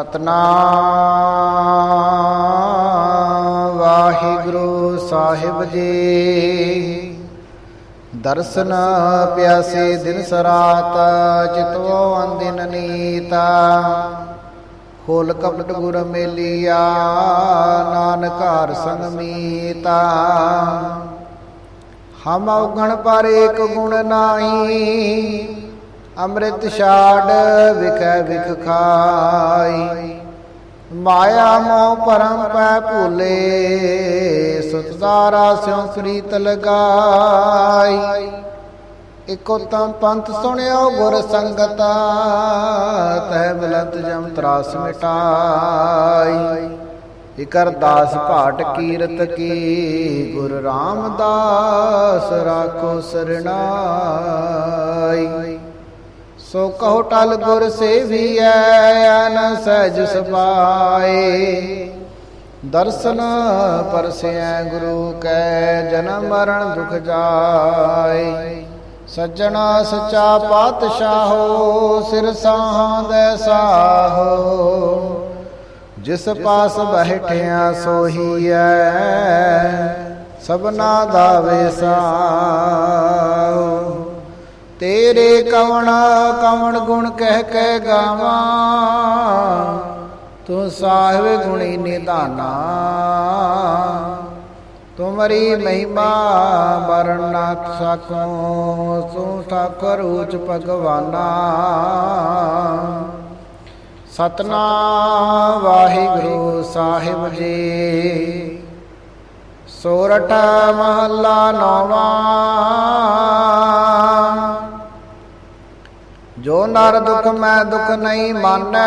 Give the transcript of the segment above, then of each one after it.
ਸਤਨਾਮ। ਵਾਹਿਗੁਰੂ ਸਾਹਿਬ ਜੀ, ਦਰਸ਼ਨ ਪਿਆਸੇ ਦਿਨ ਸਰਾਤ ਚਿਤਵੋ ਅੰਦਿਨ ਨੀਤਾ। ਖੋਲ ਕਪਟ ਗੁਰ ਮੇਲੀਆ, ਨਾਨਕ ਹਰ ਸੰਗ ਮੀਤਾ। ਹਮ ਔਗਣ ਪਰ ਏਕ ਗੁਣ ਨਾਹੀ ਅੰਮ੍ਰਿਤ ਛਾੜ ਵਿਖੈ ਵਿਖ ਖਾਈ। ਮਾਇਆ ਮੋਹ ਪਰਮ ਪੈ ਭੂਲੇ, ਸੁਤਦਾਰਾ ਸਿਉ ਪ੍ਰੀਤ ਲਗਾਈ। ਇਕੋ ਤਮ ਪੰਥ ਸੁਣਿਓ ਗੁਰ ਸੰਗਤਾ, ਤਹਿ ਮਿਲਤ ਜਮ ਤਰਾਸ ਮਿਟਾਈ। ਇਕਰ ਦਾਸ ਭਾਟ ਕੀਰਤ ਕੀ, ਗੁਰ ਰਾਮਦਾਸ ਰਾਖੋ ਸਰਣਾਈ। ਸੋ ਕਹੋ ਟਲ ਗੁਰ ਸੇਵੀਐ, ਅਨ ਸਹਿਜ ਸਬਾਏ ਦਰਸ਼ਨ ਪਰਸਿਐ ਗੁਰੂ ਕੈ ਜਨਮ ਮਰਨ ਦੁਖ ਜਾਏ। ਸੱਜਣਾ ਸੱਚਾ ਪਾਤਸ਼ਾਹੋ ਸਿਰ ਸਾਹਾਂ ਦੇ ਸਾਹੋ ਜਿਸ ਪਾਸ ਬੈਠਿਆ ਸੋਹੀਐ, ਸਭਨਾ ਦਾ ਵੇਸਾਓ ਤੇਰੇ ਕਵਣ ਕਵਣ ਗੁਣ ਕਹਿ ਕੇ ਗਾਵਾਂ। ਤੂੰ ਸਾਹਿਬ ਗੁਣੀ ਨਿਧਾਨਾ। ਤੁਮਰੀ ਮਹਿਮਾ ਵਰਣ ਨਾ ਸਕੋ, ਤੂੰ ਠਾਕੁਰ ਉਚ ਭਗਵਾਨਾ। ਸਤਨਾਮ ਵਾਹਿਗੁਰੂ ਸਾਹਿਬ ਜੀ। ਸੋਰਠ ਮਹੱਲਾ ਨੌਵਾਂ। ਜੋ ਨਰ ਦੁਖ ਮੈਂ ਦੁਖ ਨਹੀਂ ਮਾਨੈ।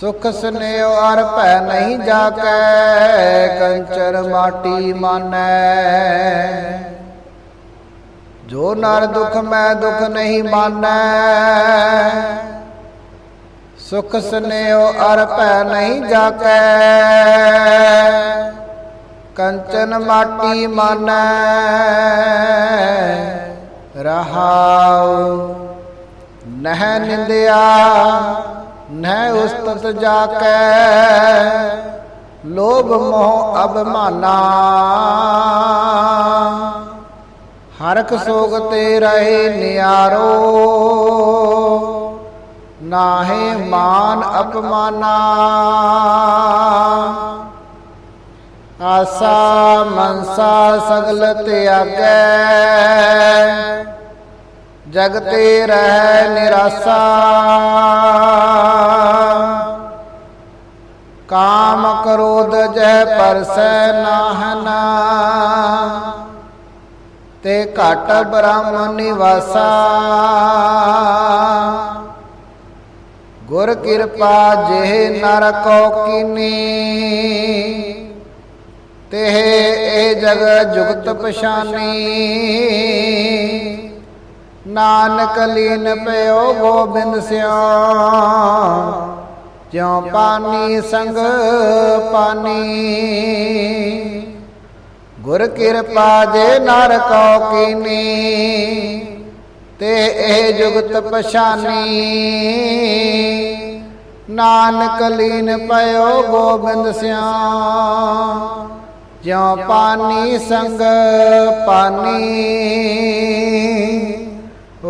ਸੁਖ ਸਨੇਹ ਅਰ ਭੈ ਨਹੀਂ ਜਾਕੈ, ਕੰਚਰ ਮਾਟੀ ਮਾਨੈ। ਜੋ ਨਰ ਦੁਖ ਮੈਂ ਦੁਖ ਨਹੀਂ ਮਾਨੈ, ਸੁਖ ਸਨੇਹ ਅਰ ਭੈ ਨਹੀਂ ਜਾਕੈ, ਕੰਚਨ ਮਾਟੀ ਮਾਨੈ। ਰਹਾਉ ਨਹਿ ਨਿੰਦਿਆ ਨਹਿ ਉਸਤਤ ਜਾਕੈ। ਲੋਭ ਮੋਹ ਅਭਮਾਨਾ। ਹਰਖ ਸੋਗ ਤੇ ਰਹੇ ਨਿਆਰੋ। ਨਾਹੇ ਮਾਨ ਅਪਮਾਨਾ। ਆਸਾ ਮਨਸਾ ਸਗਲ ਤਿਆਗੈ ਜਗ ਤੇ ਰਹਿ ਨਿਰਾਸਾ। ਕਾਮ ਕ੍ਰੋਧ ਜਹ ਪਰਸੈ ਨਾਹਨਾ। ਤੇ ਘਟ ਬ੍ਰਹਮ ਨਿਵਾਸਾ। ਗੁਰ ਕਿਰਪਾ ਜਿਹ ਨਰ ਕੋ ਕੀਨੀ। ਤੇ ਇਹ ਜਗ ਜੁਗਤ ਪਛਾਨੀ। ਨਾਨਕ ਲੀਨ ਪਿਓ ਗੋਬਿੰਦ ਸਿਆ ਜਿਉ ਪਾਨੀ ਸੰਗ ਪਾਨੀ। ਗੁਰ ਕਿਰਪਾ ਜੇ ਨਰ ਕੋ ਕੀਨੀ, ਤੇ ਇਹ ਜੁਗਤ ਪਛਾਨੀ। ਨਾਨਕ ਲੀਨ ਪਿਓ ਗੋਬਿੰਦ ਸਿਆ ਜਿਉ ਪਾਨੀ ਸੰਗ ਪਾਨੀ।